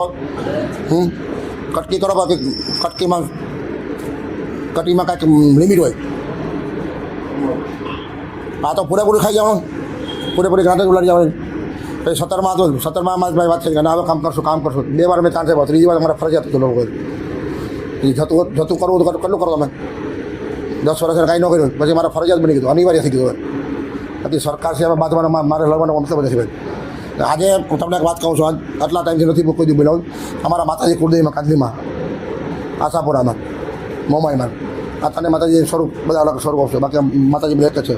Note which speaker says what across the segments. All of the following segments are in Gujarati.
Speaker 1: હમ? કટકી કરો બાકી કટકીમાં કટકીમાં કાંઈક લિમિટ હોય. આ તો પૂરેપૂરી ખાઈ જવાનું. પૂરેપૂરી ગાંઠે ઉલાડી જવાની. પછી સત્તરમાં તો સત્તરમાં જ વાત થઈ કે આવે કામ કરશું કામ કરશું. બે વાર મેં ચાન્સ આપ્યો. ત્રીજી વાર અમારે ફરજિયાત હતું લોકો જતું જતું કરવું તો કેટલું કરો તમે? દસ વર્ષ કાંઈ ન કર્યું. પછી મારે ફરજિયાત બની ગયું અનિવાર્ય થઈ ગયું પછી સરકાર છે એમાં મારે લડવાનો મતલબ નથી ભાઈ. આજે હું તમને એક વાત કહું છું, આજ આટલા ટાઈમથી નથી કોઈ બોલાવું. અમારા માતાજી કુળદેવીમાં કાંદલીમાં આશાપુરામાં મોમાઈમાં. આ તને માતાજી સ્વરૂપ, બધા અલગ સ્વરૂપ છે, બાકી માતાજી બધા એક છે.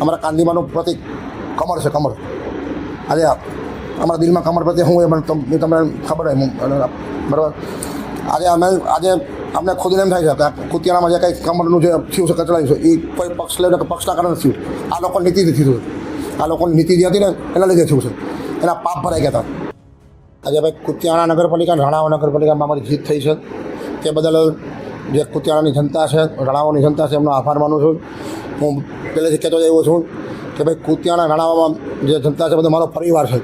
Speaker 1: અમારા કાંદલીમાંનું પ્રતિક કમળ છે, કમળ. આજે અમારા દિલમાં કમળ પ્રત્યે હું એ મને તમને ખબર હોય બરાબર? આજે અમે, આજે અમને ખુદને એમ થાય છે કે કુતિયાણામાં જે કંઈ કમળનું જે થયું છે, કચડાયું છે એ કોઈ પક્ષ લઈને પક્ષના કારણે થયું. આ લોકો નીતિથી થયું આ લોકોની નીતિ જે હતી ને, એના લીધે થયું છે. એના પાપ ભરાઈ ગયા હતા. આજે ભાઈ કુતિયાણા નગરપાલિકા રાણાવા નગરપાલિકામાં અમારી જીત થઈ છે. તે બદલ જે કુતિયાણાની જનતા છે રાણાઓની જનતા છે, એમનો આભાર માનું છું. હું પહેલેથી કહેતો જ એવો છું કે ભાઈ કુતિયાણા રાણાવામાં જે જનતા છે બધો મારો પરિવાર છે.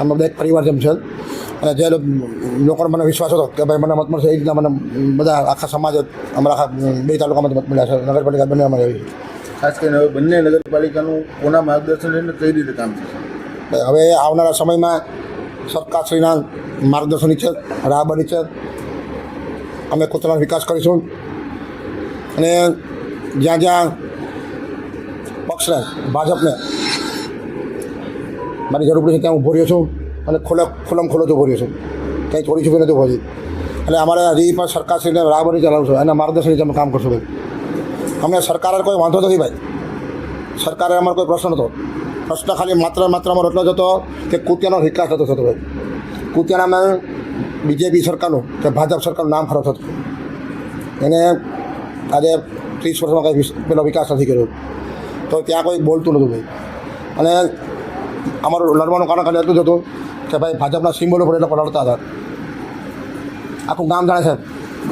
Speaker 1: અમે બધા એક પરિવાર જેમ છે. અને જે લોકોને મને વિશ્વાસ હતો કે ભાઈ મને મત મળશે, એ રીતના મને બધા આખા સમાજ, અમારા આખા બે તાલુકામાં મત મળ્યા છે. નગરપાલિકા બંને અમારી આવી.
Speaker 2: ખાસ કરીને હવે બંને નગરપાલિકાનું કોના માર્ગદર્શન લઈને કઈ રીતે કામ થશે?
Speaker 1: હવે આવનારા સમયમાં સરકારશ્રીના માર્ગદર્શન છે, રાહ બની છે. અમે કૂતરાનો વિકાસ કરીશું. અને જ્યાં જ્યાં પક્ષને, ભાજપને મારી જરૂર પડી છે, ત્યાં ઊભો રહ્યો છું અને ખુલ્લે, ખુલ્લમ ખુલ્લો જ ઊભો રહ્યો છું. કંઈ ચોરી છુપી નથી ઊભો અને અમારે હજી પણ સરકારશ્રીને રાહ બની ચલાવશું એના માર્ગદર્શન અમે કામ કરશું, ભાઈ. અમને સરકારે કોઈ વાંધો નથી, ભાઈ. સરકારે અમારો કોઈ પ્રશ્ન નહોતો. પ્રશ્ન ખાલી માત્ર માત્રામાં એટલો જ હતો કે કુતિયાનો વિકાસ થતો થતો ભાઈ કુતિયાણામાં બીજેપી સરકારનું કે ભાજપ સરકારનું નામ ખરાબ થતું. એને આજે ત્રીસ વર્ષમાં કંઈ પેલો વિકાસ નથી કર્યો. તો ત્યાં કોઈ બોલતું નહોતું ભાઈ. અને અમારું લડવાનું કારણ ખાલી એટલું જ હતું કે ભાઈ ભાજપના સિમ્બોલ ઉપર એટલે લડતા હતા. આખું ગામ જાણે છે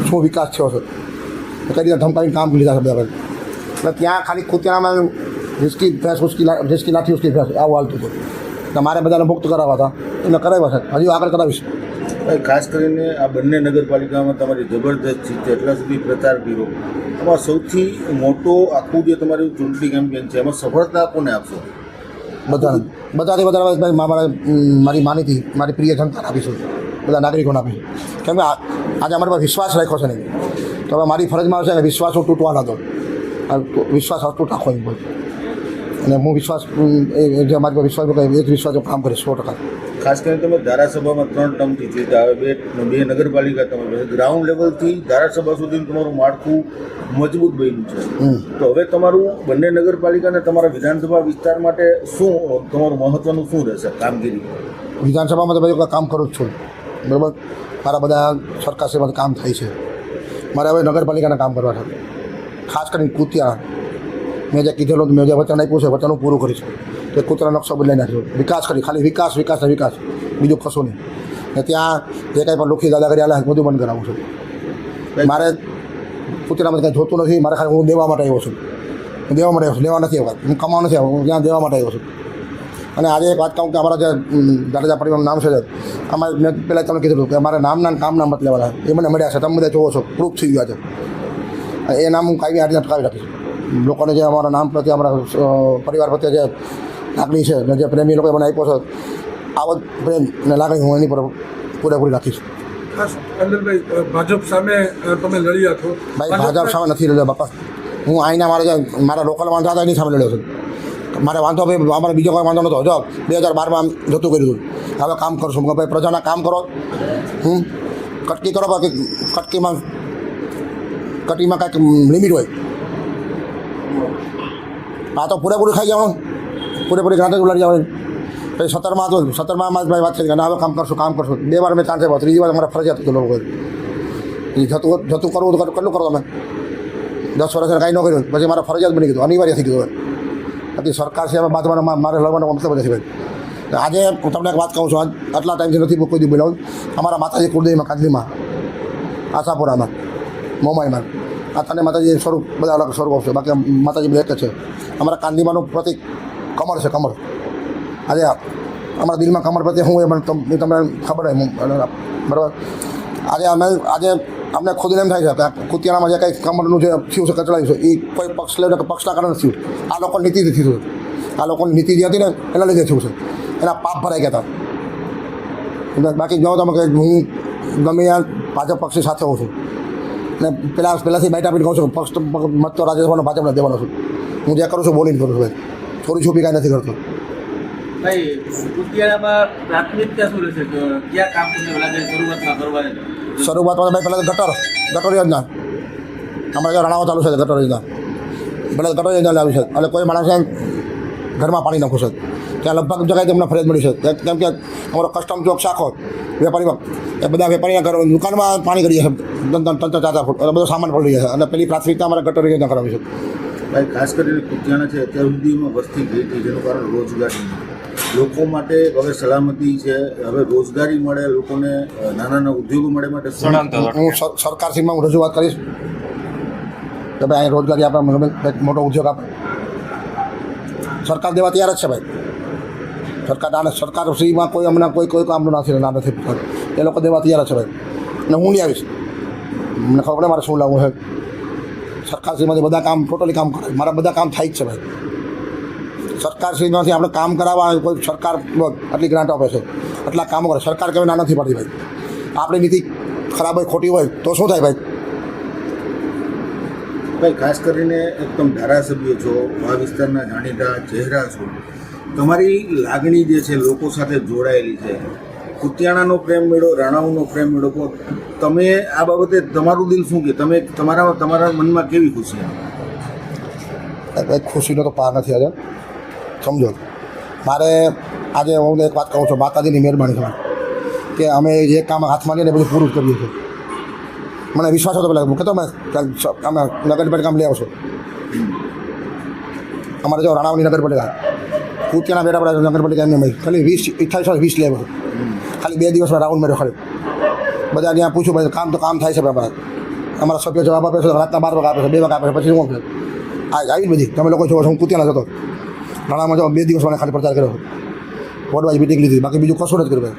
Speaker 1: શું વિકાસ થયો છે. કઈ રીતે ધમકાવીને કામ લીધા છે બધા એટલે ત્યાં ખાલી કુતિયાણામાં રિસ્કી ભેંસ ઉસકી જિસકી રિસ્કી લાઠી ઉસકી ભેંસ આવું હાલતું હતું મારે બધાને મુક્ત કરાવવા હતા એમને કરાવ્યા છે હજી આગળ કરાવીશ
Speaker 2: ભાઈ ખાસ કરીને આ બંને નગરપાલિકામાં તમારી જબરદસ્ત જીત છે એટલા સુધી પ્રચાર કર્યો એમાં સૌથી મોટો આખું જે તમારું ચૂંટણી કેમ્પેન છે એમાં સફળતા કોને આપશો
Speaker 1: બધાને બધાથી વધારે ભાઈ મારા મારી માનીતી મારી પ્રિય જનતાને આપીશું બધા નાગરિકોને આપીશું કેમ કે આજે અમારી પાસે વિશ્વાસ રાખ્યો છે નહીં તો હવે મારી ફરજમાં છે ને વિશ્વાસ હું તૂટવા નહોતો તો વિશ્વાસ તૂટ રાખો એમ કોઈ અને હું વિશ્વાસ જે મારી પર વિશ્વાસ એ જ વિશ્વાસ કામ કરીશ સો ટકા.
Speaker 2: ખાસ કરીને તમે ધારાસભામાં ત્રણ ટર્મથી જીતા હવે બે બે નગરપાલિકા તમે ગ્રાઉન્ડ લેવલથી ધારાસભા સુધી તમારું માળખું મજબૂત બન્યું છે. તો હવે તમારું બંને નગરપાલિકા અને તમારા વિધાનસભા વિસ્તાર માટે શું તમારું મહત્વનું શું રહેશે કામગીરી?
Speaker 1: વિધાનસભામાં તો બધું કામ કરું જ છું. બરાબર? મારા બધા સરકારશ્રીમાં કામ થાય છે. મારે હવે નગરપાલિકાના કામ કરવા છે. ખાસ કરીને કૂતિયા. મેં જે કીધેલું મેં જે વચન આપ્યું છે, વચન હું પૂરું કરીશ. તે કૂતરા નકશો બદલાઈ નાખ્યો વિકાસ કરી, ખાલી વિકાસ વિકાસ, ને વિકાસ. બીજું કશું નહીં. ને ત્યાં જે કાંઈ પણ લુખી દાદાગીરી આલે બધું બંધ કરાવું છું. મારે કૂતરામાં કંઈ જોતું નથી, મારે ખાલી હું દેવા માટે આવ્યો છું. હું દેવા માટે આવ્યો છું, લેવા નથી આવ્યો હું કમાવા નથી આવ્યો હું ત્યાં દેવા માટે આવ્યો છું. અને આજે એક વાત કહું કે અમારા જે દાદાજા પરિવારનું નામ છે, અમારે મેં પહેલાં તમને કીધું કે અમારે નામના કામના મત લેવાના એ મને મળ્યા છે, તમે બધા જોવો છો પ્રૂફ થઈ ગયા છે. એ નામ હું કાયમી આ રીતે અટકાવી રાખીશ. લોકોને જે અમારા નામ પ્રત્યે અમારા પરિવાર પ્રત્યે જે લાગણી છે ને જે પ્રેમી લોકોએ મને આપ્યો છે આવો જ પ્રેમ ને લાગણી હું એની પર પૂરેપૂરી રાખીશ.
Speaker 3: ખાસ ભાજપ સામે તમે લડ્યા છો
Speaker 1: ભાઈ ભાજપ સામે નથી લડ્યો બાપા. હું અહીંના મારા જે મારા લોકલ વાંધો હતા એની સામે લડ્યો છું. મારે વાંધો ભાઈ અમારે બીજો કોઈ વાંધો નહોતો જો બે હજાર બારમાં જતું કર્યું હતું. હવે કામ કરશું. ભાઈ પ્રજાના કામ કરો. હું કટકી કરો બાકી કટકીમાં કટકીમાં કાંઈક લિમિટ હોય. આ તો પૂરેપૂરી ખાઈ જવાનું પૂરેપૂરી ગાંઠે ઉલાડી જવાની પછી સત્તરમાં તો સત્તરમાં માં ભાઈ વાત થઈ કે હવે કામ કરશું કામ કરશું. બે વાર મેં ચાન્સ આપ્યો ત્રીજી વાર અમારે ફરજિયાત હતું લોકો જતું જતું કરવું તો કેટલું કરો તમે? દસ વર્ષ કાંઈ ન કર્યું. પછી મારે ફરજિયાત બની ગયું અનિવાર્ય થઈ ગયું પછી સરકાર છે બાંધવાનો મારે લડવાનો મતલબ નથી ભાઈ. આજે હું તમને એક વાત કહું છું. આજ આટલા ટાઈમથી નથી કોઈ દી બોલાવું. અમારા માતાજી કુળદેવીમાં કાંદલીમાં આશાપુરામાં, મોમાઈમાં. આ તને માતાજી સ્વરૂપ બધા અલગ સ્વરૂપ છે બાકી માતાજી બધા એક જ છે અમારા કાંદીમાનું પ્રતિક કમળ છે કમળ આજે આ અમારા દિલમાં કમર પ્રત્યે શું હોય મને તમ- એ તમને ખબર હોય હું- અને બરાબર આજે અમે આજે અમને ખુદને એમ થાય છે કે આ કુતિયાણામાં જે કંઈ કમરનું જે થયું છે કચડાયું છે એ કોઈ પક્ષ લઈને કે પક્ષના કારણે થયું આ લોકો નીતિથી થયું આ લોકોની નીતિ જે હતી ને એના લીધે થયું છે એના પાપ ભરાઈ ગયા હતા એટલે બાકી જો તમે કે હું ગમે ત્યાં ભાજપ પક્ષની સાથે હોઉં છું ને પેલા પહેલાંથી બાઇટ આપીને કહું છું ફર્સ્ટ મત તો રાજ્યસભાનો ભાજપને દેવાનો છું. હું જે કરું છું બોલીને કરું છું ભાઈ. ચોરી છુપી કાંઈ નથી કરતો.
Speaker 4: શરૂઆતમાં
Speaker 1: ભાઈ પહેલાં ગટર. ગટર યોજના. અમારે જો રણાવા ચાલુ છે ગટર યોજના. પહેલાં ગટર યોજના લાવી છે. એટલે કોઈ માણસે ઘરમાં પાણી નાખવું સાહેબ ત્યાં લગભગ જગ્યાએ તમને ફરિયાદ મળી છે. કેમ- કે અમારો કસ્ટમ ચોક શાખો વેપારીમાં. એ બધા વેપારીના ઘરો દુકાનમાં પાણી કરીએ છે. ત્રણ ત્રણ ચાર ચાર ફૂટ. બધો સામાન પડી જાય છે. અને પેલી પ્રાથમિકતા અમારે ગટર યોજના કરાવી છે.
Speaker 2: ભાઈ ખાસ કરીને કુતિયાણા છે અત્યાર સુધીમાં વસ્તી ગઈ હતી જેનું કારણ રોજગારી લોકો માટે હવે સલામતી છે. હવે રોજગારી મળે લોકોને નાના નાના ઉદ્યોગો મળે માટે
Speaker 1: હું સર- સરકારશ્રીમાં હું રજૂઆત કરીશ. કે ભાઈ અહીં રોજગારી આપણે મોટો ઉદ્યોગ આપે. સરકાર દેવા તૈયાર જ છે ભાઈ. સરકાર આને સરકારશ્રીમાં કોઈ અમને કોઈ કોઈ કામનું નથી ના નથી એ લોકો દેવા તૈયાર છે ભાઈ. અને હું નહીં આવીશ. મને ખબર પડે મારે શું લાવવું છે. સરકારશ્રીમાંથી બધા કામ ટોટલી કામ કરે. મારા બધા કામ થાય જ છે ભાઈ. સરકારશ્રીમાંથી આપણે કામ કરાવવા કોઈ સરકાર આટલી ગ્રાન્ટ આપે છે. આટલા કામો કરે. સરકાર કેવી ના નથી પડતી ભાઈ. આપણી નીતિ ખરાબ હોય, ખોટી હોય, તો શું થાય ભાઈ?
Speaker 2: ભાઈ, ખાસ કરીને એકદમ ધારાસભ્ય છો આ વિસ્તારના જાણીતા ચહેરા છો. તમારી લાગણી જે છે લોકો સાથે જોડાયેલી છે. કુતિયાણાનો પ્રેમ મેળો રાણાઓનો પ્રેમ મેળો કહો તમે આ બાબતે તમારું દિલ શું કે? તમે તમારા તમારા મનમાં કેવી ખુશી
Speaker 1: ખુશીનો તો પાર નથી આજે સમજો. મારે આજે હું એક વાત કહું છું, માતાજીની મહેરબાની છે કે અમે જે કામ હાથમાં લઈને બધું પૂરું કર્યું છીએ. મને વિશ્વાસ હતો પેલા કહેતો તો અમે અમે નગરપાલિકા કામ લઈ આવશો અમારે જો રાણાવની નગરપાલિકા. કુતિયાના બેટા પડે નગરપાલિકા એમને ખાલી વીસ, અઠ્ઠાવીસો, વીસ લેવું. ખાલી બે દિવસમાં રાઉન્ડ મેળવ્યો ખાલી. બધા ત્યાં પૂછ્યું પછી કામ તો, કામ થાય છે બરાબર અમારા સભ્યો જવાબ આપે છે, રાતના બાર વાગે આપે છે, બે વાગે આપે છે, પછી શું આ આવી બધી. તમે લોકો છો, હું કુતિયાના જતો રાણામાં જો બે દિવસ મને ખાલી પ્રચાર કર્યો. વોર્ડવાઇઝ મિટિંગ લીધી. બાકી બીજું કશું નથી કર્યું, ભાઈ.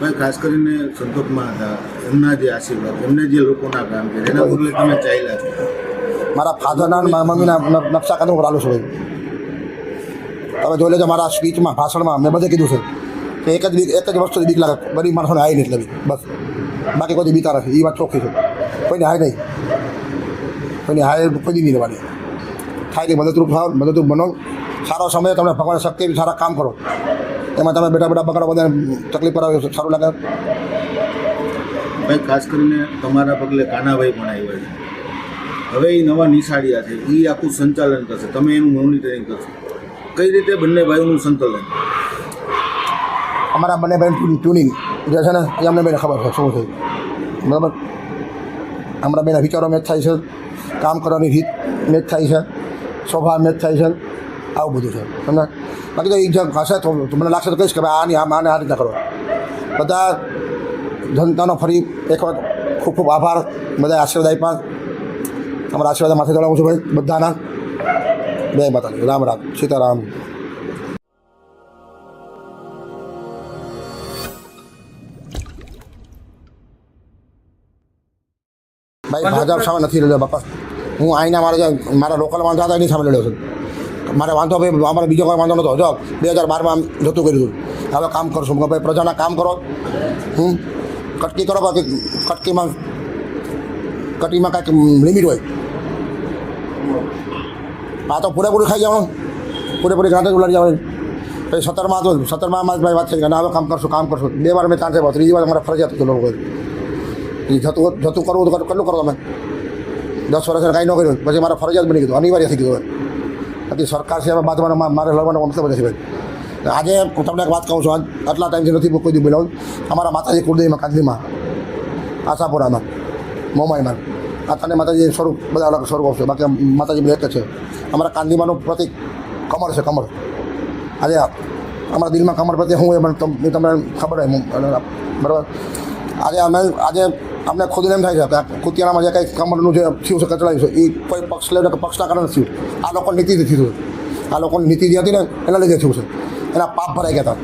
Speaker 2: ભાઈ, ખાસ કરીને સંતોષમાં હતા, એમના જે આશીર્વાદ, એમને જે લોકોના કામ છે એના બદલે તમે ચાલ્યા છો.
Speaker 1: મારા ફાધરના અને મમ્મીના નકશા કામ હું ચાલુ છું ભાઈ. તમે જોઈ લેજો મારા સ્પીચમાં, ભાષણમાં, મેં બધે કીધું છે. કે એક જ એક જ વસ્તુ બીક લાગે. ગરીબ માણસોને હાય નહીં એટલે બસ. બાકી કોઈ બીતા નથી એ વાત ચોખ્ખી છે. કોઈને હાય નહીં. કોઈને હાય કોઈ નહીં રહેવાની. થાય કે મદદરૂપ થાવ, મદદરૂપ બનો. સારો સમય તમને ભગવાન શક્તિ સારા કામ કરો. એમાં તમે બેટા બેટા બગાડો બધાને તકલીફ કરાવી સારું લાગે.
Speaker 2: ભાઈ ખાસ કરીને તમારા પગલે કાનાભાઈ પણ આવ્યા છે. હવે એ નવા નિશાળિયા છે એ આખું સંચાલન કરશે. તમે એનું મોનિટરિંગ કરશો. કઈ રીતે બંને ભાઈઓનું સંચાલન?
Speaker 1: અમારા બંને ભાઈ ટ્યુનિંગ જે છે ને એ અમને બેને ખબર છે શું છે. બરાબર? અમારા બેના વિચારો મેચ થાય છે. કામ કરવાની રીત મેચ થાય છે. સ્વભાવ મેચ થાય છે. આવું બધું છે. તમને બાકી તો એક જગ હશે તો મને લાગશે તો કહીશ કે ભાઈ આની આમ આને આ રીતના કરો. બધા જનતાનો ફરી એક વખત ખૂબ ખૂબ આભાર. બધા આશીર્વાદ આપ્યા. તમારા આશીર્વાદ માથે ચડાવું છું ભાઈ બધાના. જય માતાજી. રામ રામ. સીતારામ. ભાઈ ભાજપ સામે નથી લડ્યો બાપા. હું આઈના મારે મારા લોકલ વાંધા હતા એની સામે લડ્યો છું. મારે વાંધો ભાઈ અમારે બીજો કોઈ વાંધો નહોતો જો, બે હજાર બારમાં જતું કર્યું હતું હવે કામ કરશું. ભાઈ, પ્રજાના કામ કરો. હું કટકી કરો, બાકી કટકીમાં કટકીમાં કાંઈક લિમિટ હોય. આ તો પૂરેપૂરી ખાઈ જવાનું પૂરેપૂરી ગાંઠે ઉલાડી જવાની પછી સત્તરમાં હતું સત્તરમાં માં ભાઈ વાત થઈ. ગઈ હવે કામ કરશું કામ કરશું. બે વાર મેં ચાન્સ આપ્યો ત્રીજી વાર અમારે ફરજિયાત હતું લોકો. એ જતું જતું કરવું તો કેટલું કરો તમે? દસ વર્ષ કાંઈ ન કર્યું. પછી મારે ફરજિયાત બની ગયું અનિવાર્ય થઈ ગયું હવે. બાકી સરકાર છે, હવે બાંધવાનો મારે લડવાનો મતલબ નથી ભાઈ. આજે હું તમને એક વાત કહું છું, આજ આટલા ટાઈમથી નથી કોઈ દી બોલાવું. અમારા માતાજી કુળદેવીમાં કાંદલીમાં આશાપુરામાં, મોમાઈમાં. આ તને માતાજી સ્વરૂપ બધા અલગ સ્વરૂપ છે, બાકી માતાજી બધા એક છે. અમારા કાંદીમાનું પ્રતિક કમળ છે, કમળ. આજે અમારા દિલમાં કમળ પ્રત્યે હું એ તમને ખબર હોય, બરાબર? આજે અમે આજે અમને ખુદને એમ થાય છે કે કુતિયાણામાં જે કંઈ કમરનું જે થયું છે, કચડાયું છે એ કોઈ પક્ષ લઈને કે પક્ષના કારણે થયું. આ લોકોની નીતિથી થયું આ લોકોની નીતિ જે હતી ને, એના લીધે થયું છે. એના પાપ ભરાઈ ગયા હતા.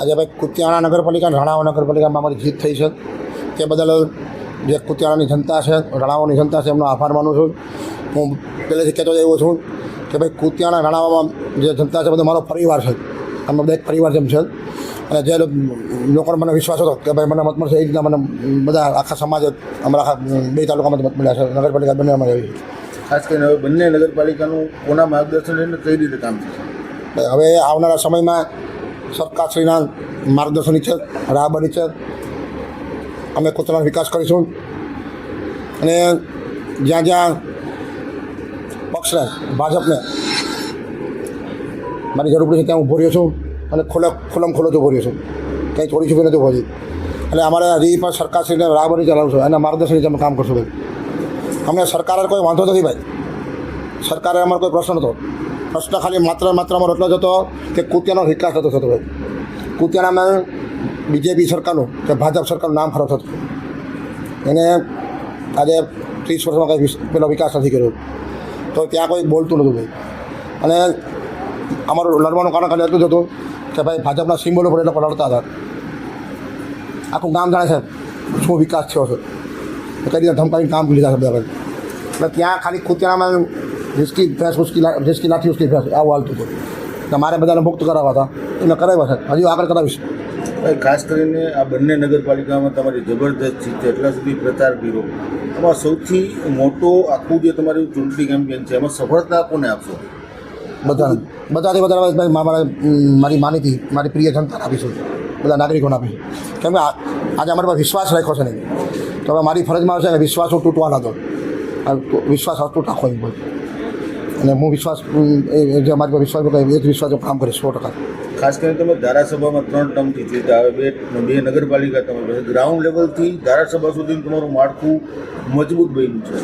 Speaker 1: આજે ભાઈ કુતિયાણા નગરપાલિકા રાણાવા નગરપાલિકામાં અમારી જીત થઈ છે. તે બદલ જે કુતિયાણાની જનતા છે રાણાવાની જનતા છે, એમનો આભાર માનું છું. હું પહેલેથી કહેતો જ એવો છું કે ભાઈ કુતિયાણા રાણાવામાં જે જનતા છે બધો મારો પરિવાર છે. અમે બધા એક પરિવાર જેમ છે. અને જે લોકોનો મને વિશ્વાસ હતો કે ભાઈ મને મત મળશે એ રીતના મને બધા આખા સમાજ અમારા આખા બે તાલુકામાં મત મળ્યા છે. નગરપાલિકા બંને અમારે આવી
Speaker 2: ખાસ કરીને હવે બંને નગરપાલિકાનું કોના માર્ગદર્શન લઈને કઈ રીતે કામ થશે?
Speaker 1: હવે આવનારા સમયમાં સરકારશ્રીના માર્ગદર્શન છે રાહબરી છે. અમે કુતરાનો વિકાસ કરીશું. અને જ્યાં જ્યાં પક્ષને ભાજપને મારી જરૂર પડે છે ત્યાં ઊભો રહ્યો છું અને ખુલ્લે ખુલ્લમ ખુલ્લો જ ઊભો છું. કંઈ થોડી છુપી નથી ઊભો છું એટલે અમારે હજી પણ સરકારશ્રીને બરાબર ચલાવશું અને માર્ગદર્શન અમે કામ કરશું ભાઈ. અમને સરકારે કોઈ વાંધો નથી ભાઈ. સરકારે અમારો કોઈ પ્રશ્ન નહોતો. પ્રશ્ન ખાલી માત્ર માત્ર અમારો એટલો જ હતો કે કુતિયાનો વિકાસ થતો થતો ભાઈ. કુતિયાણામાં બીજેપી સરકારનું કે ભાજપ સરકારનું નામ ખરાબ થતું. એને આજે ત્રીસ વર્ષમાં કંઈ પેલો વિકાસ નથી કર્યો. તો ત્યાં કોઈ બોલતું નહોતું ભાઈ. અને અમારું લડવાનું કારણ ખાલી એટલું જ હતું કે ભાઈ ભાજપના સિમ્બોલો પર લોકો લડતા હતા. આખું ગામ જાણે છે શું વિકાસ થયો છે. કઈ રીતે ધમકાવીને કામ લીધા છે બધા એટલે ત્યાં ખાલી ખુતિયામાં રિસ્કી ફેસ ઉસકી રિસ્કી લાઠી ઉસકી ફેસ આવું હાલતું હતું. મારે બધાને મુક્ત કરાવવા હતા. એમને કરાવ્યા છે. હજી આગળ કરાવીશ.
Speaker 2: ખાસ કરીને આ બંને નગરપાલિકામાં તમારી જબરદસ્ત જીત છે. એટલા સુધી પ્રચાર કર્યો. એમાં સૌથી મોટો આખું જે તમારું ચૂંટણી કેમ્પેન છે, એમાં સફળતા કોને આપશો?
Speaker 1: બધાને. બધાથી વધારે મારા મારી માનીતી મારી પ્રિય જનતાને આપીશું. બધા નાગરિકોને આપીશું કેમ કે આજે અમારા પર વિશ્વાસ રાખ્યો છે નહીં. તો હવે મારી ફરજમાં છે વિશ્વાસ હું તૂટવા નતો વિશ્વાસ અતૂટ રાખવો એમ અને હું વિશ્વાસ જે અમારી પર વિશ્વાસ એ જ વિશ્વાસ કામ કરીશ સો ટકા.
Speaker 2: ખાસ કરીને તમે ધારાસભામાં ત્રણ ટર્મથી જીતા આવે બે બે નગરપાલિકા તમે ગ્રાઉન્ડ લેવલથી ધારાસભા સુધીનું તમારું માળખું મજબૂત બન્યું છે.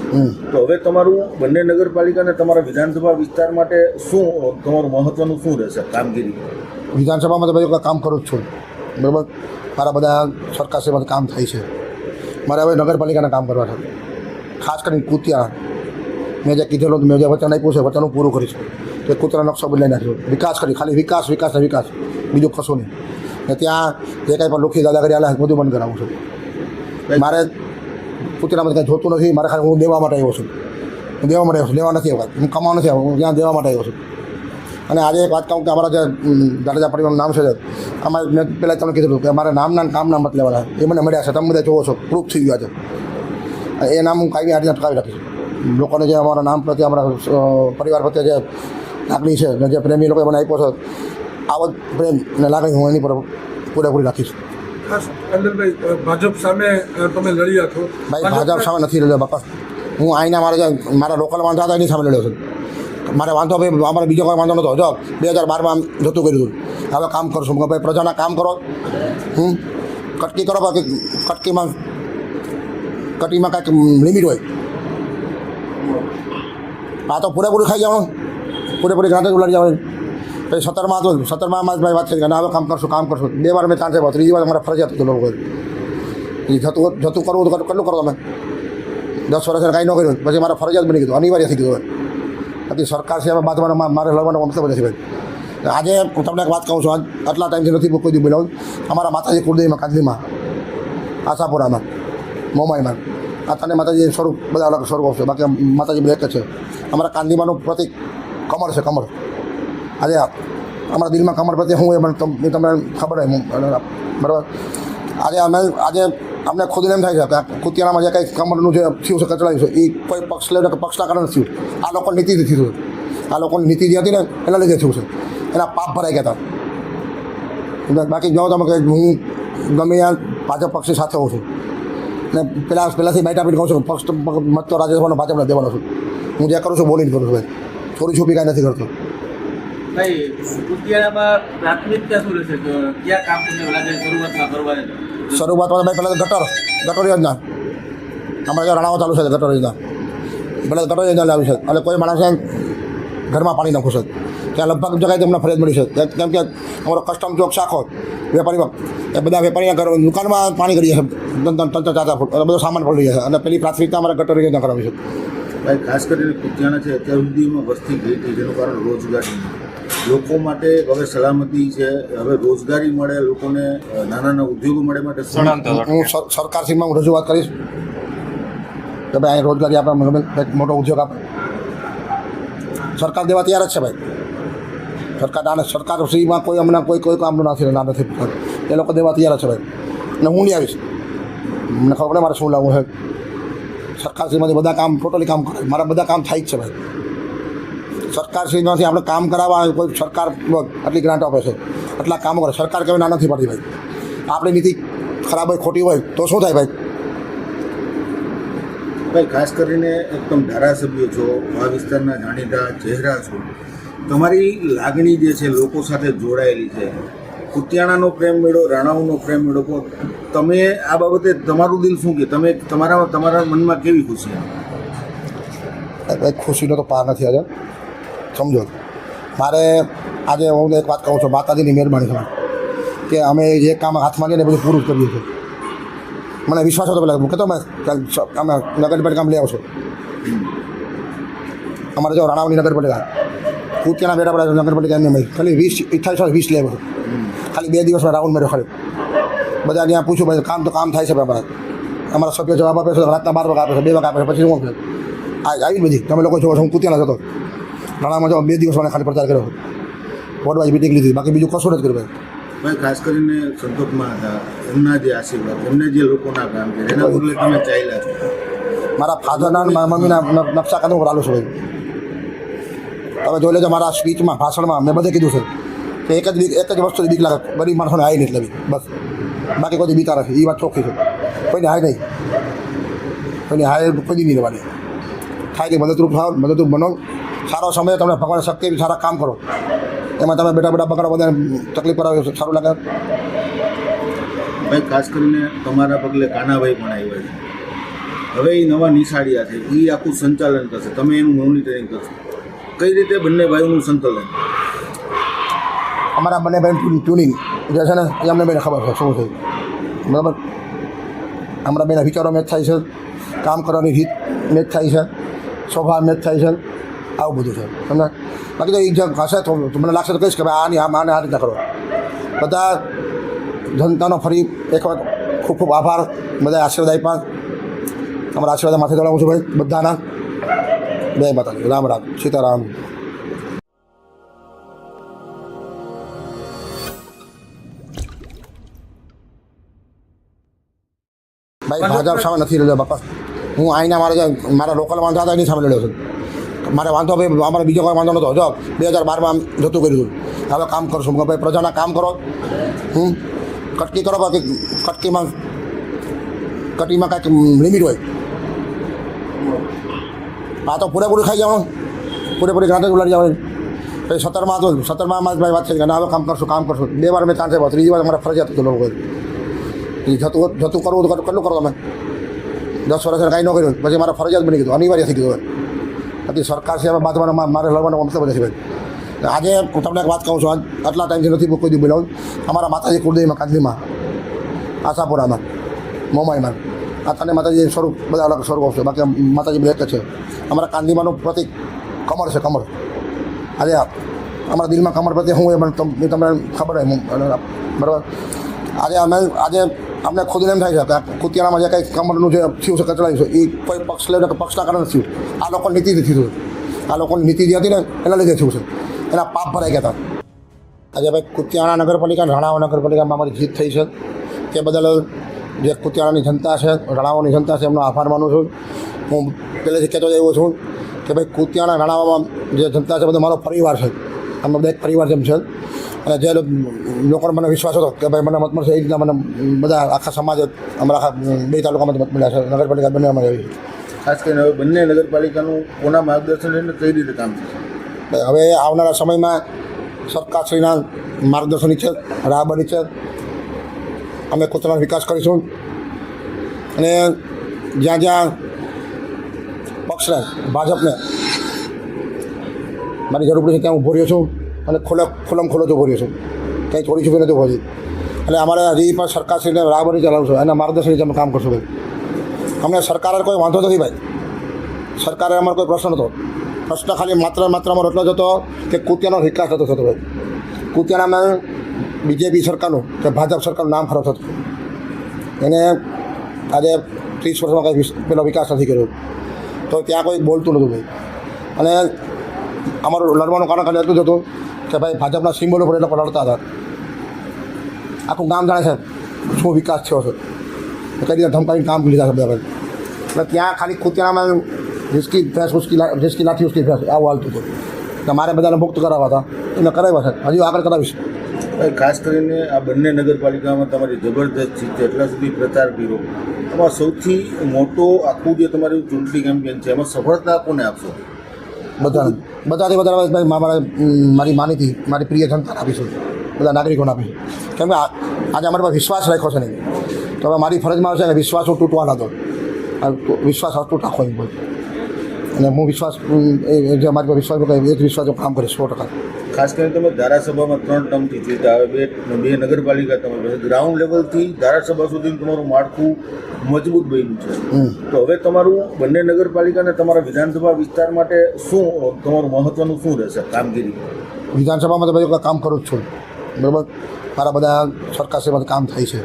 Speaker 2: તો હવે તમારું બંને નગરપાલિકાને તમારા વિધાનસભા વિસ્તાર માટે શું તમારું મહત્વનું શું રહેશે કામગીરી?
Speaker 1: વિધાનસભામાં તો ભાઈ કામ કરું જ છું. બરાબર? મારા બધા સરકારશ્રીમાંથી કામ થાય છે. મારે હવે નગરપાલિકાના કામ કરવા છે. ખાસ કરીને કુતિયા. મેં જે કીધેલું મેં જે વચન આપ્યું છે વચન હું પૂરું કરીશ. કે કૂતરા નકશો બદલાઈ નાખ્યો વિકાસ કરી ખાલી વિકાસ વિકાસ ને વિકાસ બીજું કશું નહીં ને ત્યાં જે કાંઈ પણ લુખી દાદાગીરી આલા બધું બંધ કરાવું છું મારે કૂતરામાં કંઈ જોતું નથી મારે ખાલી હું દેવા માટે આવ્યો છું હું દેવા માટે આવ્યો છું લેવા નથી આવ્યો હું કમાવા નથી આવ્યો હું ત્યાં દેવા માટે આવ્યો છું અને આજે એક વાત કહું કે અમારા જે દાદાજા પરિવારનું નામ છે અમારે મેં પહેલાં તમને કીધું હતું કે અમારે નામના કામના મત લેવાના એ મને મળ્યા છે તમે બધા જોવો છો પ્રૂફ થઈ ગયા છે એ નામ હું કાંઈ આજે અટકાવી રાખીશ લોકોને જે અમારા નામ પ્રત્યે અમારા પરિવાર પ્રત્યે જે લાગણી છે જે પ્રેમી લોકોએ મને આપ્યો છે આવો પ્રેમ ને લાગણી હું એની પર પૂરેપૂરી રાખીશ.
Speaker 3: ભાજપ સામે તમે લડ્યા છો.
Speaker 1: ભાઈ ભાજપ સામે નથી લડ્યો બાપા હું અહીંના મારે મારા લોકલ વાંધો હતા એની સામે લડ્યો છું. મારે વાંધો ભાઈ અમારે બીજો કોઈ વાંધો નહોતો જો બે હજાર બારમાં જતું કર્યું હતું. હવે કામ કરશું. કે ભાઈ પ્રજાના કામ કરો. હમ? કટકી કરો બાકી કટકીમાં કટકીમાં કાંઈક લિમિટ હોય. આ તો પૂરેપૂરું ખાઈ જવાનું. પૂરેપૂરી ગાંઠે ઉલાડી જવાની. પછી સત્તરમાં તો સત્તરમાં જ વાત થઈ કે હવે કામ કરશું કામ કરશું. બે વાર મેં ચાન્સ આપ્યો, ત્રીજી વાર અમારે ફરજિયાત હતું લોકો એ જતું જતું કરવું તો કેટલું કરો તમે? દસ વર્ષે કાંઈ ન કર્યું, પછી મારા ફરજિયાત બની ગયું અનિવાર્ય થઈ ગયું હવે. બાકી સરકાર છે, એમાં બાંધવાનો મારે લડવાનો મતલબ નથી ભાઈ. આજે હું તમને એક વાત કહું છું, આજ આટલા ટાઈમથી નથી કોઈ દી બોલાવું. અમારા માતાજી કુળદેવીમાં કાંદલીમાં આશાપુરામાં, મોમાઈમાં. આ તને માતાજી સ્વરૂપ બધા અલગ સ્વરૂપ છે, બાકી માતાજી બધા એક છે. અમારા કાંદીમાનું પ્રતિક કમળ છે, કમળ. આજે અમારા દિલમાં કમળ પ્રત્યે હું એ મને તમને ખબર હોય બરાબર? આજે અમે, આજે અમને ખુદને એમ થાય છે કે કુતિયાણામાં જે કંઈ કમળનું જે થયું છે, કચડાયું છે એ કોઈ પક્ષ કે પક્ષના કારણે થયું. આ લોકો નીતિથી થયું આ લોકોની નીતિ જે હતી ને, એના લીધે થયું છે. એના પાપ ભરાઈ ગયા હતા. બાકી જો તમે કે હું ગમે ત્યાં ભાજપ પક્ષની સાથે હોઉં છું. ને પેલા પહેલાંથી બાઈટ આપીને કહું છું, પક્ષ મત તો રાજ્યસભાનો ભાજપને દેવાનો છું. હું જે કરું છું બોલીને કરું છું, ભાઈ. ચોરી છોપી કાંઈ નથી કરતો.
Speaker 4: શરૂઆતમાં
Speaker 1: ભાઈ પહેલાં ગટર ગટર યોજના. અમારે રણાવો ચાલુ છે ગટર યોજના. પહેલાં ગટર યોજના લાવી છે એટલે કોઈ માણસે ઘરમાં પાણી નાખું છે. ત્યાં લગભગ જગ્યાએ તમને ફરિયાદ મળી છે. કેમ કે અમારો કસ્ટમ ચોક શાખો વેપારી એ બધા વેપારીના ઘર દુકાનમાં પાણી કરીએ જશે ત્રણ ત્રણ ચાર ચાર ફૂટ બધો સામાન પડી જશે અને પેલી પ્રાથમિકતા અમારે ગટર યોજના કરાવી છે.
Speaker 2: ભાઈ ખાસ કરીને કુતિયાણા છે અત્યાર સુધીમાં વસ્તી ગઈ હતી જેનું કારણ રોજગારી લોકો માટે હવે સલામતી છે હવે રોજગારી મળે લોકોને નાના નાના ઉદ્યોગો મળે માટે
Speaker 1: હું સર- સરકારશ્રીમાં હું રજૂઆત કરીશ. કે ભાઈ અહીં રોજગારી આપણા મોટો ઉદ્યોગ આપે સરકાર દેવા તૈયાર જ છે ભાઈ. સરકાર આને સરકારશ્રીમાં કોઈ હમણાં કોઈ કોઈ કામનું નથી ના નથી એ લોકો દેવા તૈયાર જ છે ભાઈ. અને હું નહીં આવીશ. મને ખબર પડે મારે શું લાવવું છે સરકારશ્રીમાંથી બધા કામ ટોટલી કામ કરે. મારા બધા કામ થાય જ છે ભાઈ. સરકારશ્રીમાંથી આપણે કામ કરાવવા કોઈ સરકાર આટલી ગ્રાન્ટ આપે છે. આટલા કામો કરે. સરકાર કેવી ના નથી પડતી ભાઈ. આપણી નીતિ ખરાબ હોય, ખોટી હોય, તો શું થાય ભાઈ?
Speaker 2: ભાઈ, ખાસ કરીને એકદમ ધારાસભ્ય છો, આ વિસ્તારના જાણીતા ચહેરા છો. તમારી લાગણી જે છે, લોકો સાથે જોડાયેલી છે. કુતિયાણાનો પ્રેમ મેળો રાણાઓનો પ્રેમ મેળો કહો તમે આ બાબતે તમારું દિલ શું કે? તમે તમારા તમારા મનમાં કેવી ખુશી
Speaker 1: ખુશીનો તો પાર નથી આજે. સમજો. મારે આજે હું એક વાત કહું છું, માતાજીની મહેરબાની છે કે અમે જે કામ હાથમાં લઈને બધું પૂરું કરીએ છીએ. મને વિશ્વાસ હતો પેલા કહેતો તમે અમે અમે નગરપાલિકામાં લઈ આવશો. અમારે જો રાણાવની નગરપાલિકા કુતિયાના બેટા પડે નગરપાલિકા એમને ખાલી વીસ, અઠ્ઠાવીસ વીસ આવ્યો. ખાલી બે દિવસમાં રાઉન્ડ મેળ્યો ખાલી. બધા ત્યાં પૂછ્યું ભાઈ કામ તો કામ થાય છે અમારા. અમારા સભ્યો જવાબ આપે છે રાતના બાર વાગે આપે છે બે વાગે આપે છે પછી શું આ આવી બધી. તમે લોકો છો હું કુતિયાના જતો નાણામાં જો બે દિવસ મને ખાલી પ્રચાર કર્યો. વોર્ડ મિટિંગ લીધી. બાકી બીજું કશું જ કર્યું ભાઈ.
Speaker 2: ભાઈ ખાસ કરીને સંતોષમાં હતા. એમના જે આશીર્વાદ એમને જે લોકોના કામ છે એના બદલે તમે ચાલ્યા છો.
Speaker 1: મારા ફાધરના મારા મમ્મીના નકશા કદમ હું રાલું છું ભાઈ. તમે જોઈ લેજો મારા સ્પીચમાં ભાષણમાં મેં બધે કીધું છે. કે એક જ બીક એક જ વસ્તુ બીક લાગે. ગરીબ માણસોને આવી નહીં એટલે બસ. બાકી કોઈ બીતા નથી એ વાત ચોખ્ખી છે. કોઈને હાય નહીં. કોઈને હાય કોઈ નહીં રહેવાની. થાય કે મદદરૂપ થાવ, મદદરૂપ બનો. સારો સમય તમને ભગવાન શક્તિ સારા કામ કરો. એમાં તમે બેટા બેટા બગાડો, બધાને તકલીફ કરાવો સારું લાગે.
Speaker 2: ભાઈ, ખાસ કરીને તમારા પગલે કાનાભાઈ પણ આવ્યા છે. હવે એ નવા નિશાળિયા છે. એ આખું સંચાલન કરશે. તમે એનું મોનિટરિંગ કરશો. કઈ રીતે બંને ભાઈઓનું સંતુલન
Speaker 1: અમારા બંને બેન ટ્યુનિંગ જે છે ને, એ અમને બેને ખબર છે, શું છે. બરાબર? અમારા બેના વિચારો મેચ થાય છે. કામ કરવાની રીત મેચ થાય છે. સ્વભાવ મેચ થાય છે. આવું બધું છે. તમને બાકી તો એ જે હશે તો મને લાગશે તો કહીશ કે ભાઈ આની આમ આને આ રીતના કરો બધા જનતાનો ફરી એક વખત ખૂબ ખૂબ આભાર. બધા આશીર્વાદ આપ્યા. તમારા આશીર્વાદ માથે ચડાવું છું ભાઈ બધાના. જય માતાજી. રામ રામ. સીતારામ. ભાઈ ભાજપ સામે નથી લડ્યો બાપા હું અહીંના મારે જે મારા લોકલ વાંધો હતા એની સામે લડ્યો છું મારે વાંધો ભાઈ અમારે બીજો કોઈ વાંધો નહોતો જો બે હજાર બારમાં જતું કર્યું હતું હવે કામ કરશું હું કહું, ભાઈ પ્રજાના કામ કરો હું કટકી કરો બાકી કટકીમાં કટકીમાં કાંઈક લિમિટ હોય આ તો પૂરેપૂરી ખાઈ જવાનું પૂરેપૂરી ગાંઠે ઉલાડી જવાની પછી સત્તરમાં તો સત્તરમાં માં જ ભાઈ વાત થઈ કે ના હવે કામ કરશું કામ કરશું બે વાર મેં ચાન્સ આપ્યો ત્રીજી વાર અમારે ફરજિયાત હતું લોકો જતું જતું કરવું તો કેટલું કરો તમે? દસ વર્ષ કાંઈ ન કર્યું. પછી મારા ફરજિયાત બની ગયું અનિવાર્ય થઈ ગયું હવે. બાકી સરકાર છે બાદમાં મારે લડવાનો મતલબ નથી ભાઈ. આજે હું તમને એક વાત કહું છું, આજ આટલા ટાઈમથી નથી કોઈ દી બોલાવું. અમારા માતાજી કુળદેવીમાં કાંદલીમાં આશાપુરામાં, મોમાઈમાં. આ તને માતાજી સ્વરૂપ બધા અલગ સ્વરૂપ છે. બાકી માતાજી બધા એક છે. અમારા કાંદીમાનું પ્રતિક કમળ છે, કમળ. આજે અમારા દિલમાં કમળ પ્રત્યે તમ- એ તમને ખબર હોય, હું- બરાબર? આજે અમે આજે અમને ખોદીને એમ થાય છે કે કુતિયાણામાં જે કંઈ કમરનું જે થયું છે કચડાયું છે, એ કોઈ પક્ષ લઈને પક્ષના કારણે થયું. આ લોકોની નીતિથી થયું છે. આ લોકોની નીતિ જે હતી ને, એના લીધે થયું છે. એના પાપ ભરાઈ ગયા હતા. આજે ભાઈ કુતિયાણા નગરપાલિકા રાણાવા નગરપાલિકામાં અમારી જીત થઈ છે. તે બદલ જે કુતિયાણાની જનતા છે રાણાવાની જનતા છે, એમનો આભાર માનું છું. હું પહેલેથી કહેતો એવો છું કે ભાઈ કુતિયાણા રાણાવામાં જે જનતા છે બધો મારો પરિવાર છે. બધા એક પરિવાર જેમ છે. અને જે લોકોને મને વિશ્વાસ હતો કે ભાઈ મને મત મળશે એ રીતના મને બધા આખા સમાજ અમારા આખા બે તાલુકામાંથી મત મળ્યા છે. નગરપાલિકા બંને અમારે આવી
Speaker 2: ખાસ કરીને હવે બંને નગરપાલિકાનું કોના માર્ગદર્શન લઈને કઈ રીતે કામ થશે?
Speaker 1: હવે આવનારા સમયમાં સરકારશ્રીના માર્ગદર્શન છે રાહબરી છે. અમે કુતરાનો વિકાસ કરીશું. અને જ્યાં જ્યાં પક્ષને ભાજપને મારી જરૂર પડી છે ત્યાં ઊભો રહ્યો છું. અને ખુલ્લે ખુલ્લમ ખુલ્લો તો ભર્યો છે. કંઈ થોડી છુપી નથી છું એટલે અમારે હજી પણ સરકારશ્રીને રાહબરી ચલાવશું અને માર્ગદર્શન અમે કામ કરશું ભાઈ. અમને સરકારે કોઈ વાંધો નથી ભાઈ. સરકારે અમારો કોઈ પ્રશ્ન નહોતો. પ્રશ્ન ખાલી માત્ર માત્ર માત્રામાં એટલો જ હતો કે કુતિયાનો વિકાસ થતો થતો ભાઈ. કુતિયાણામાં બીજેપી સરકારનું કે ભાજપ સરકારનું નામ ખરાબ થતું. એને આજે ત્રીસ વર્ષમાં કંઈ પેલો વિકાસ નથી કર્યો. તો ત્યાં કોઈ બોલતું નહોતું ભાઈ. અને અમારું લડવાનું કારણ ખાલી એટલું જ હતું કે ભાજપના સિમ્બોલો ઉપર એટલે લોકો હતા. આખું ગામ જાણે છે શું વિકાસ થયો છે. કઈ રીતે ધમકાવીને કામ લીધા છે બધા એટલે ત્યાં ખાલી ખુતિયામાં રિસ્કી ફેસ ઉસકી રિસ્કી લાઠી ઉસકી ફેસ આવું હાલતું હતું. એટલે મારે બધાને મુક્ત કરાવવા હતા. એમને કરાવ્યા છે. હજી આગળ કરાવીશ.
Speaker 2: ખાસ કરીને આ બંને નગરપાલિકામાં તમારી જબરદસ્ત જીત એટલા સુધી પ્રચાર કર્યો. એમાં સૌથી મોટો આખું જે તમારું ચૂંટણી કેમ્પેન છે, એમાં સફળતા કોને આપશો?
Speaker 1: બધાને. બધાથી વધારે મારા મારી માનીતી મારી પ્રિય જનતાને આપીશું. બધા નાગરિકોને આપીશું કેમ કે આજે અમારી પર વિશ્વાસ રાખ્યો છે નહીં. તો હવે મારી ફરજમાં આવશે ને વિશ્વાસ હું તૂટવા નતો વિશ્વાસ અતૂટ રાખો એમ અને હું વિશ્વાસ એ જે અમારી પર વિશ્વાસ એ જ વિશ્વાસ કામ કરીશ સો ટકા.
Speaker 2: ખાસ કરીને તમે ધારાસભામાં ત્રણ ટર્મથી જીતા હવે બે બે નગરપાલિકા તમે ગ્રાઉન્ડ લેવલથી ધારાસભા સુધીનું તમારું માળખું મજબૂત બન્યું છે. તો હવે તમારું બંને નગરપાલિકાને તમારા વિધાનસભા વિસ્તાર માટે શું તમારું મહત્વનું શું રહેશે કામગીરી?
Speaker 1: વિધાનસભામાં તો કામ કરું જ છું. બરાબર? મારા બધા સરકારશ્રીમાંથી કામ થાય છે.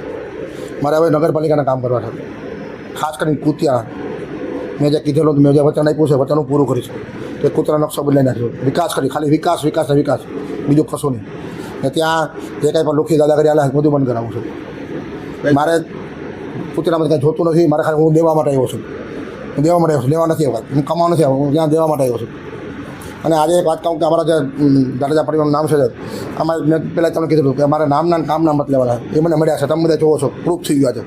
Speaker 1: મારે હવે નગરપાલિકાના કામ કરવા છે. ખાસ કરીને કુતિયા. મેં જે કીધેલું મેં જે વચન આપ્યું છે વચન હું પૂરું કરીશ. તે કૂતરા નકશો બદલાઈ નાખ્યો વિકાસ કરી, ખાલી વિકાસ વિકાસ ને વિકાસ. બીજું કશું નહીં. ને ત્યાં જે કાંઈ પણ લુખી દાદા કરી આલા બધું બંધ કરાવું છું. મારે કૂતરામાં કાંઈ જોતું નથી. મારે ખાલી હું દેવા માટે આવ્યો છું. હું દેવા માટે આવ્યો છું. લેવા નથી આવ્યો હું કમાવા નથી આવ્યો. હું ત્યાં દેવા માટે આવ્યો છું. અને આજે એક વાત કહું કે અમારા જે દાદાજા પરિવારનું નામ છે અમારે મેં પહેલાં તમને કીધું કે અમારે નામના કામ કામના મત લેવાના એ મને મળ્યા છે. તમે બધા જોવો છો. પ્રૂફ થઈ ગયા છે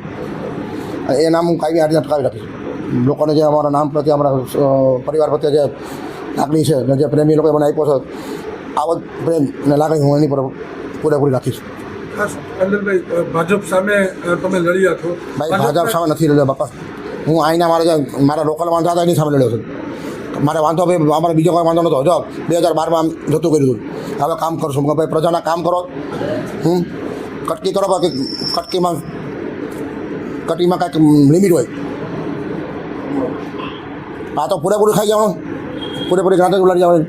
Speaker 1: એ નામ હું કાંઈ રીતે ટકાવી રાખીશ. લોકોને જે અમારા નામ પ્રત્યે, અમારા પરિવાર પ્રત્યે જે લાગણી છે અને જે પ્રેમી લોકોએ મને આપ્યો છે આવો પ્રેમ અને લાગણી હું એની પર પૂરેપૂરી રાખીશ.
Speaker 3: ભાજપ સામે તમે લડ્યા છો.
Speaker 1: ભાઈ ભાજપ સામે નથી લડ્યો બાપા. હું અહીંના મારે મારા લોકલ વાંધો હતા એની સામે લડ્યો છું. મારે વાંધો ભાઈ અમારે બીજો કોઈ વાંધો નહોતો. જો બે હજાર બારમાં જતું કર્યું હતું. હવે કામ કરશું. ભાઈ પ્રજાના કામ કરો. હમ? કટકી કરો બાકી કટકીમાં કટકીમાં કાંઈક લિમિટ હોય? આ તો પૂરેપૂરું ખાઈ જવાનું. પૂરેપૂરી ગાંઠે ઉલાડી જવાની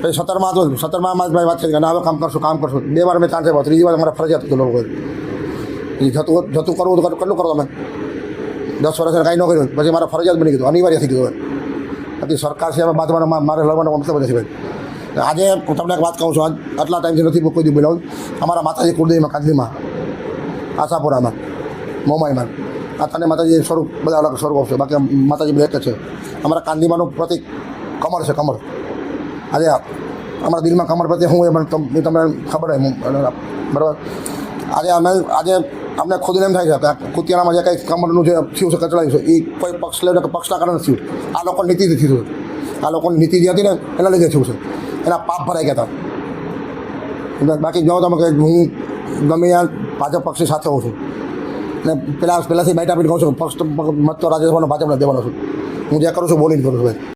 Speaker 1: પછી સત્તરમાં તો સત્તરમાં જ વાત થઈ કે હવે કામ કરશું કામ કરશું. બે વાર મેં ચાન્સ આપ્યો. ત્રીજી વાર અમારે ફરજિયાત હતું લોકો જતું જતું કરવું તો કેટલું કરો તમે? દસ વર્ષે કાંઈ ન કર્યું. પછી મારા ફરજિયાત બની ગયું અનિવાર્ય થઈ ગયું બાકી સરકાર છે બાંધવાનો મારે લડવાનો મતલબ નથી ભાઈ. આજે હું તમને એક વાત કહું છું, આજ આટલા ટાઈમથી નથી કોઈ બોલાવું. અમારા માતાજી કુળદેવીમાં કાંદલીમાં આશાપુરામાં, મોમાઈમાં. આ તને માતાજી સ્વરૂપ બધા અલગ સ્વરૂપ છે. બાકી માતાજી બધા એક છે. અમારા કાંદીમાનું પ્રતિક કમળ છે, કમળ. આજે અમારા દિલમાં કમળ પ્રત્યે હું એ મને તમને ખબર હોય બરાબર? આજે અમે, આજે અમને ખુદને એમ થાય છે કે કુતિયાણામાં જે કંઈ કમળનું જે થયું છે, કચડાયું છે, એ કોઈ પક્ષ લઈને પક્ષના કારણે થયું. આ લોકો નીતિથી થયું આ લોકોની નીતિ જે હતી ને, એના લીધે થયું છે. એના પાપ ભરાઈ ગયા હતા. બાકી જો તમે કે હું ગમે ત્યાં ભાજપ પક્ષની સાથે હોઉં છું. ને પેલા પહેલાંથી બેઠા આપીને કહું છું, પક્ષ મત તો રાજ્યસભાનો ભાજપને દેવાનો છું. હું જે કરું છું બોલીને કરું છું ભાઈ.